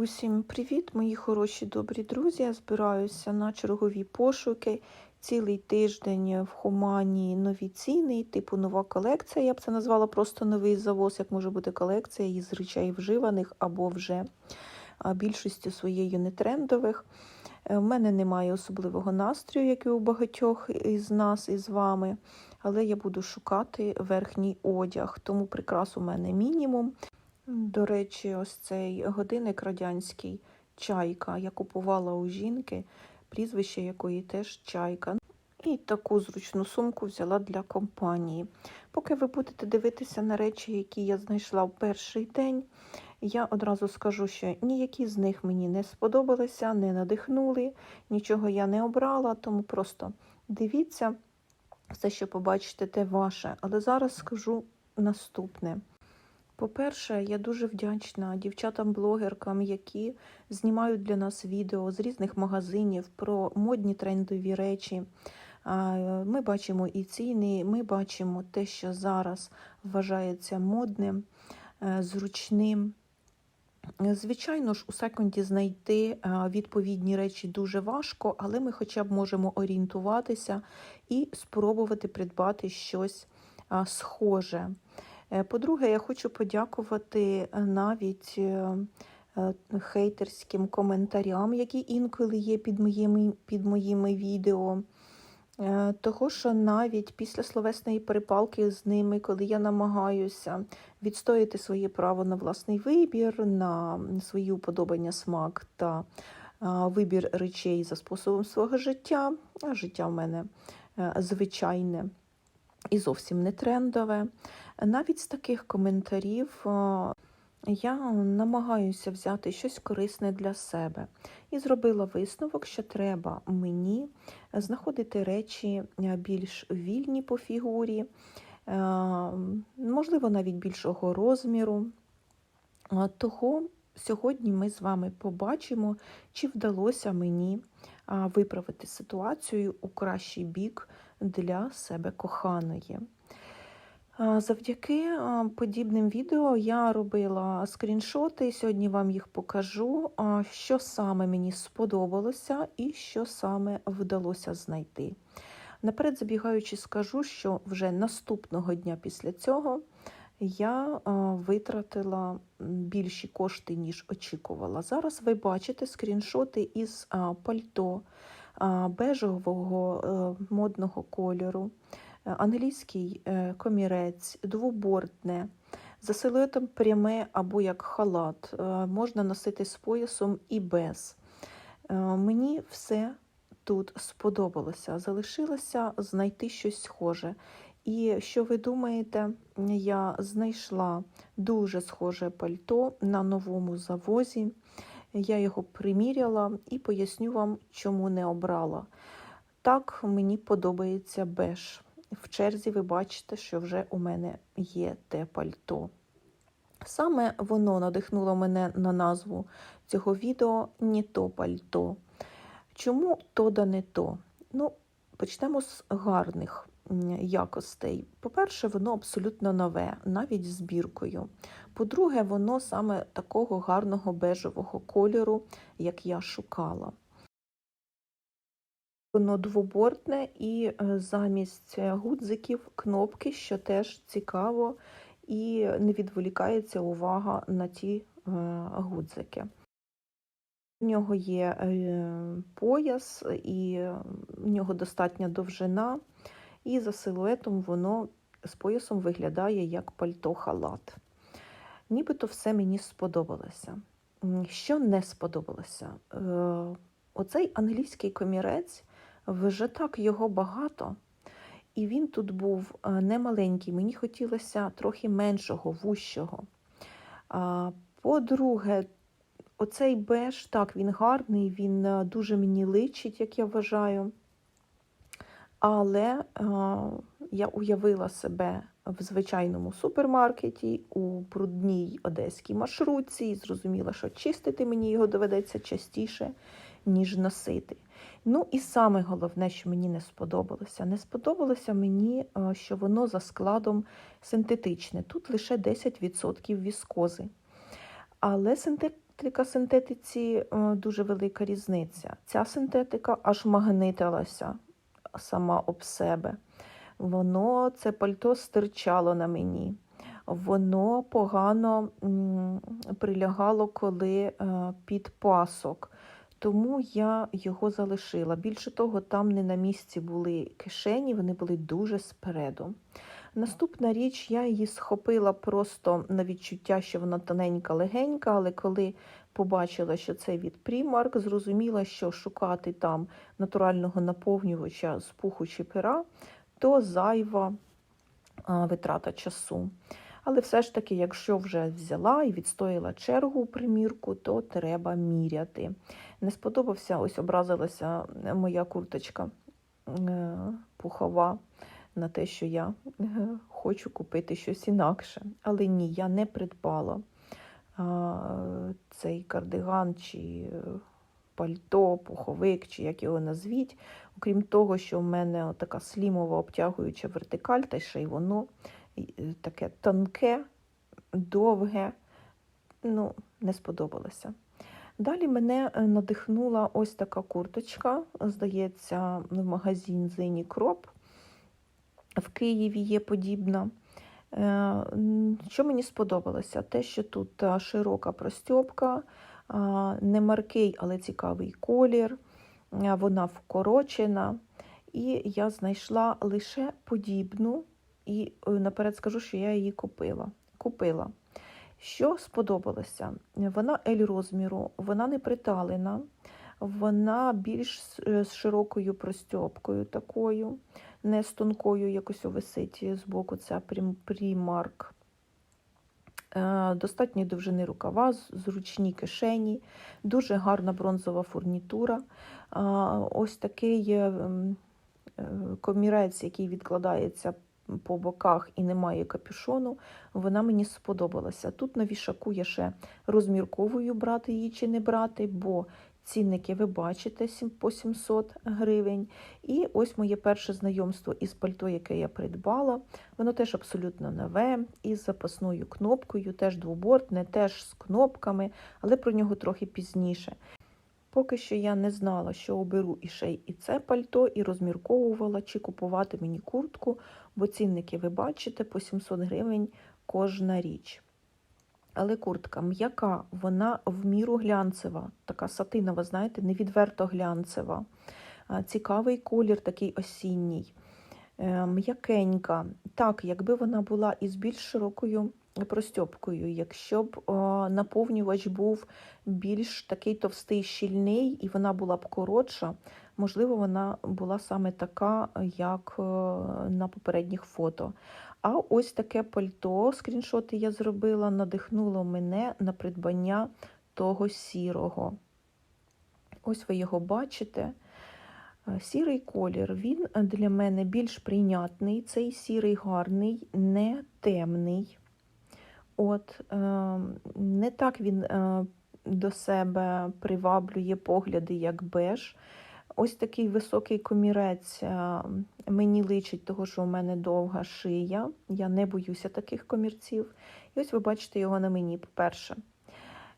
Усім привіт, мої хороші добрі друзі. Я збираюся на чергові пошуки. Цілий тиждень в Хумані нові ціни, типу нова колекція. Я б це назвала просто новий завоз, як може бути колекція із речей вживаних або вже більшістю своєю нетрендових. У мене немає особливого настрою, як і у багатьох із нас із вами, але я буду шукати верхній одяг, тому прикрас у мене мінімум. До речі, ось цей годинник радянський чайка. Я купувала у жінки, прізвище якої теж чайка. І таку зручну сумку взяла для компанії. Поки ви будете дивитися на речі, які я знайшла в перший день, я одразу скажу, що ніякі з них мені не сподобалися, не надихнули, нічого я не обрала, тому просто дивіться, все, що побачите, те ваше. Але зараз скажу наступне. По-перше, я дуже вдячна дівчатам-блогеркам, які знімають для нас відео з різних магазинів про модні трендові речі. Ми бачимо і ціни, ми бачимо те, що зараз вважається модним, е, зручним. Звичайно ж, у секунді знайти відповідні речі дуже важко, але ми хоча б можемо орієнтуватися і спробувати придбати щось схоже. Е, по-друге, я хочу подякувати навіть е, хейтерським коментарям, які інколи є під моїми, під моїми відео. Е, того, що навіть після словесної перепалки з ними, коли я намагаюся відстояти своє право на власний вибір, на свої уподобання смак та вибір речей за способом свого життя, життя в мене звичайне і зовсім не трендове. Навіть з таких коментарів я намагаюся взяти щось корисне для себе і зробила висновок, що треба мені знаходити речі більш вільні по фігурі, можливо, навіть більшого розміру. Того сьогодні ми з вами побачимо, чи вдалося мені виправити ситуацію у кращий бік для себе коханої. Завдяки подібним відео я робила скріншоти, сьогодні вам їх покажу, що саме мені сподобалося і що саме вдалося знайти. Наперед забігаючи, скажу, що вже наступного дня після цього я витратила більші кошти, ніж очікувала. Зараз ви бачите скріншоти із пальто бежевого е, модного кольору. Е, англійський е, комірець, двобортне, за силуетом пряме або як халат, е, можна носити з поясом і без. Мені все тут сподобалося. Залишилося знайти щось схоже. І що ви думаєте, я знайшла дуже схоже пальто на новому завозі. Я його приміряла і поясню вам, чому не обрала. Так, мені подобається беж. В черзі ви бачите, що вже у мене є те пальто. Саме воно надихнуло мене на назву цього відео «Ні то пальто. Чому то да не то? Ну, Почнемо з гарних якостей. По-перше, воно абсолютно нове, навіть з біркою. По-друге, воно саме такого гарного бежевого кольору, як я шукала. Воно двобортне і е, замість гудзиків кнопки, що теж цікаво, і не відволікається увага на ті е, гудзики. У нього є е, пояс, і в нього достатня довжина, і за силуетом воно з поясом виглядає як пальто-халат. Нібито все мені сподобалося. Що не сподобалося? Оцей англійський комірець вже так його багато, і він тут був е, не маленький, мені хотілося трохи меншого, вущого. По-друге, оцей беж, так, він гарний, він е, дуже мені личить, як я вважаю. Але е, я уявила себе в звичайному супермаркеті у брудній одеській маршрутці і зрозуміла, що чистити мені його доведеться частіше, ніж носити. Ну і саме головне, що мені не сподобалося. Не сподобалося мені, е, що воно за складом синтетичне. Тут лише 10% віскози. Але синтетика синтетиці е, дуже велика різниця. Ця синтетика аж магнитилася сама об себе. Воно це пальто стирчало на мені. Воно погано прилягало, коли е, під пасок. Тому я його залишила. Більше того, там не на місці були кишені, вони були дуже спереду. Наступна річ, я її схопила просто на відчуття, що вона тоненька, легенька, але коли побачила, що це від Primark, зрозуміла, що шукати там натурального наповнювача з пуху чи пера, то зайва витрата часу. Але все ж таки, якщо вже взяла і відстояла чергу у примірку, то треба міряти. Не сподобався, ось образилася моя курточка е, пухова на те, що я е, хочу купити щось інакше. Але ні, я не придбала цей кардиган чи е, пальто, пуховик, чи як його назвіть. Окрім того, що в мене така слімова обтягуюча вертикаль, та ще й воно таке тонке, довге, ну, не сподобалося. Далі мене е, надихнула ось така курточка, здається, в магазин Зені Кроп. В Києві є подібна. Е, Що мені сподобалося? Те, що тут е, широка простьопка, не маркий, але цікавий колір, е, вона вкорочена. І я знайшла лише подібну, і е, наперед скажу, що я її купила. Купила. Що сподобалося? Вона L розміру, вона не приталена, вона більш з е, широкою простьопкою такою, не з тонкою, якось висить з боку ця прим- Primark. Е, Достатньої довжини рукава, зручні кишені, дуже гарна бронзова фурнітура. Ось такий комірець, який відкладається по боках і немає капюшону, вона мені сподобалася. Тут на вішаку я ще розмірковую, брати її чи не брати, бо цінники ви бачите по 700 гривень. І ось моє перше знайомство із пальто, яке я придбала. Воно теж абсолютно нове, із запасною кнопкою, теж двобортне, теж з кнопками, але про нього трохи пізніше. Поки що я не знала, що оберу і ще і це пальто, і розмірковувала, чи купувати мені куртку, бо цінники ви бачите по 700 гривень кожна річ. Але куртка м'яка, вона в міру глянцева, така сатинова, знаєте, не відверто глянцева. Цікавий колір такий осінній, Е, м'якенька. Так, якби вона була із більш широкою простьопкою, якщо б наповнювач був більш такий товстий, щільний, і вона була б коротша, можливо, вона була саме така, як е, на попередніх фото. А ось таке пальто, скріншоти я зробила, надихнуло мене на придбання того сірого. Ось ви його бачите. Е, Сірий колір, він для мене більш прийнятний. Цей сірий гарний, не темний. От, е, не так він е, до себе приваблює погляди, як беж. Ось такий високий комірець е, мені личить, того, що у мене довга шия. Я не боюся таких комірців. І ось ви бачите його на мені. По-перше,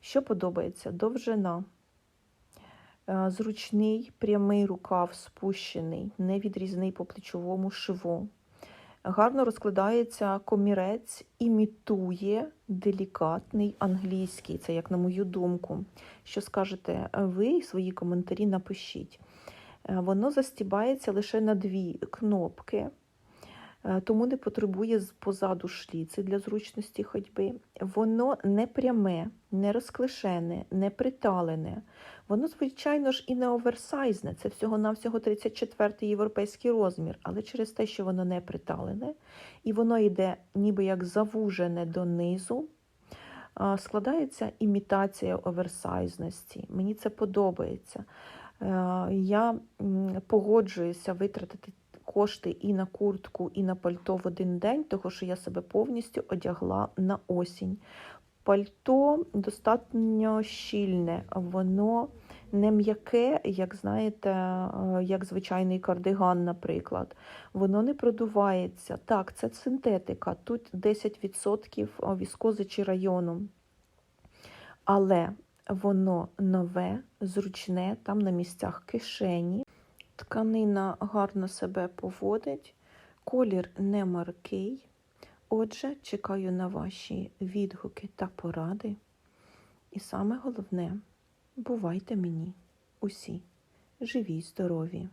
що подобається? Довжина. Е, Зручний прямий рукав спущений, невідрізний по плечовому шву. Гарно розкладається комірець, імітує делікатний англійський, це як на мою думку. Що скажете ви, свої коментарі напишіть. Е, Воно застібається лише на дві кнопки, тому не потребує позаду шліци для зручності ходьби. Воно не пряме, не розклешене, не приталене. Воно, звичайно ж, і не оверсайзне, це всього-навсього 34-й європейський розмір, але через те, що воно не приталене, і воно йде ніби як завужене донизу, складається імітація оверсайзності. Мені це подобається. Е, Я погоджуюся витратити кошти і на куртку, і на пальто в один день, тому що я себе повністю одягла на осінь. Пальто достатньо щільне, воно не м'яке, як знаєте, е, як звичайний кардиган, наприклад. Воно не продувається. Так, це синтетика, тут 10% віскози чи району. Але Воно нове, зручне, там на місцях кишені. Тканина гарно себе поводить, колір не маркий. Отже, чекаю на ваші відгуки та поради. І саме головне, бувайте мені усі живі й здорові!